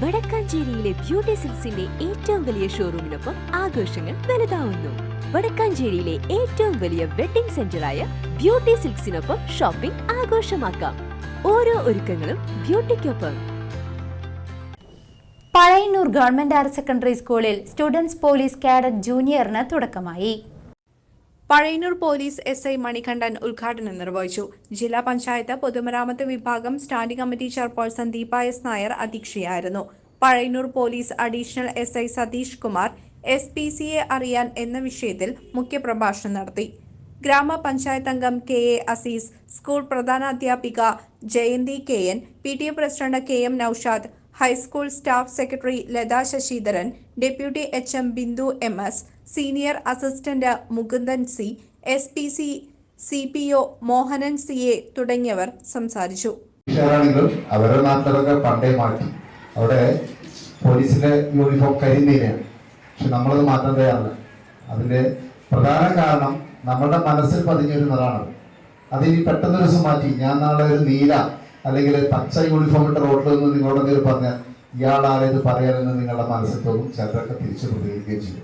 വടക്കാഞ്ചേരിയിലെ beauty സിൽസിന്റെ ഏറ്റവും വലിയ ഷോറൂമിനൊപ്പം ആഘോഷങ്ങൾ വലുതാവുന്നു. വടക്കാഞ്ചേരിയിലെ ഏറ്റവും വലിയ വെഡിംഗ് സെന്ററായ ബ്യൂട്ടി സിൽക്സിനൊപ്പം ഷോപ്പിംഗ് ആഘോഷമാക്കാം. ഓരോ ഒരുക്കങ്ങളും ബ്യൂട്ടിക്കൊപ്പം. പഴയന്നൂർ ഗവൺമെന്റ് ഹയർ സെക്കൻഡറി സ്കൂളിൽ സ്റ്റുഡൻസ് പോലീസ് കാഡറ്റ് ജൂനിയറിന് തുടക്കമായി. Pazhayannur police S I Manikandan ഉദ്ഘാടനം നിർവഹിച്ചു. ജില്ലാ പഞ്ചായത്ത് പൊതുമരാമത്ത് വിഭാഗം standing committee chairperson Deepa S Nair അധ്യക്ഷയായിരുന്നു. Pazhayannur police additional S I Satheesh Kumar S P സിയെ അറിയാൻ എന്ന വിഷയത്തിൽ മുഖ്യപ്രഭാഷണം നടത്തി. ഗ്രാമപഞ്ചായത്ത് അംഗം K A Azeez school പ്രധാനാധ്യാപിക Jayanthi K N P T A president K M Noushad high school staff secretary Latha Sasidharan deputy H M Bindu M S senior assistant Mukundan C S P C C P O Mohanan C A തുടങ്ങിയവർ സംസാരിച്ചു. അവരുടെ നാട്ടിലൊക്കെ പണ്ടേ മാറ്റി അവിടെ പോലീസിന്റെ uniform കരിനീലയാണ് പക്ഷെ നമ്മളത് മാറ്റാൻ തയ്യാറില്ല. അതിന്റെ പ്രധാന കാരണം നമ്മുടെ മനസ്സിൽ പതിഞ്ഞൊരു നിറാണ് അത് ഇനി പെട്ടെന്ന് ദിവസം മാറ്റി. ഞാൻ നാളെ ഒരു നീല അല്ലെങ്കിൽ പച്ച യൂണിഫോം ഇട്ട റോഡിൽ നിന്ന് നിങ്ങളോട് എന്തെങ്കിലും പറഞ്ഞാൽ ഇയാളാരേത് പറയാനെന്ന് നിങ്ങളുടെ മനസ്സിൽ തോന്നും. ചിലരൊക്കെ തിരിച്ചു പ്രതികരിക്കുകയും ചെയ്യും.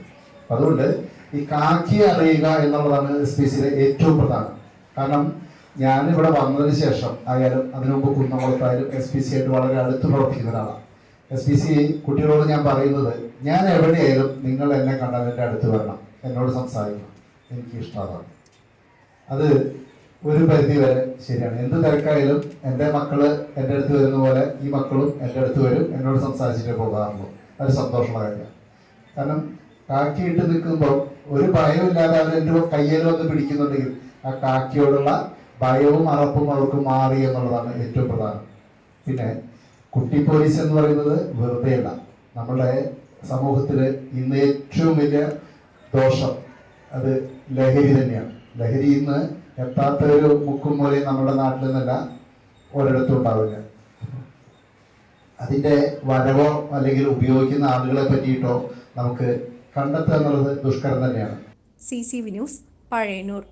അതുകൊണ്ട് ഈ കാക്കി അറിയുക എന്നുള്ളതാണ് എസ് പി സിയിലെ ഏറ്റവും പ്രധാനം. കാരണം ഞാൻ ഇവിടെ വന്നതിന് ശേഷം ആയാലും അതിനു മുമ്പ് കുന്നംകുളത്തായാലും എസ് പി സി ആയിട്ട് വളരെ അടുത്ത് പ്രവർത്തിക്കുന്ന ഒരാളാണ്. എസ് പി സി കുട്ടികളോട് ഞാൻ പറയുന്നത് ഞാൻ എവിടെയായാലും നിങ്ങൾ എന്നെ കണ്ടാൽ എന്റെ അടുത്ത് വരണം. എന്നോട് സംസാരിക്കണം. എനിക്ക് ഇഷ്ടമാണ്. അത് ഒരു പരിധി വരെ ശരിയാണ്. എന്ത് തിരക്കായാലും എന്റെ മക്കൾ എന്റെ അടുത്ത് വരുന്ന പോലെ ഈ മക്കളും എന്റെ അടുത്ത് വരും എന്നോട് സംസാരിച്ചിട്ട് പോകാറുള്ളൂ. അത് സന്തോഷമുള്ള കാര്യമാണ്. കാരണം കാക്കിയിട്ട് നിൽക്കുമ്പോൾ ഒരു ഭയമില്ലാതെ അവർ എന്റെ കയ്യിൽ വന്ന് പിടിക്കുന്നുണ്ടെങ്കിൽ ആ കാക്കിയോടുള്ള ഭയവും അറപ്പും അവർക്ക് മാറി എന്നുള്ളതാണ് ഏറ്റവും പ്രധാനം. പിന്നെ കുട്ടി പോലീസ് എന്ന് പറയുന്നത് വെറുതെയല്ല. നമ്മുടെ സമൂഹത്തിൽ ഇന്ന് ഏറ്റവും വലിയ ദോഷം അത് ലഹരി തന്നെയാണ്. ലഹരി ഇന്ന് എത്താത്ത ഒരു മുക്കും മൂലയും നമ്മുടെ നാട്ടിൽ നിന്നല്ല ഒരിടത്തും ഉണ്ടാവില്ല. അതിന്റെ വരവോ അല്ലെങ്കിൽ ഉപയോഗിക്കുന്ന ആളുകളെ പറ്റിയിട്ടോ നമുക്ക് കണ്ടെത്തുക എന്നുള്ളത് ദുഷ്കരം തന്നെയാണ്. C C V news Pazhayannur.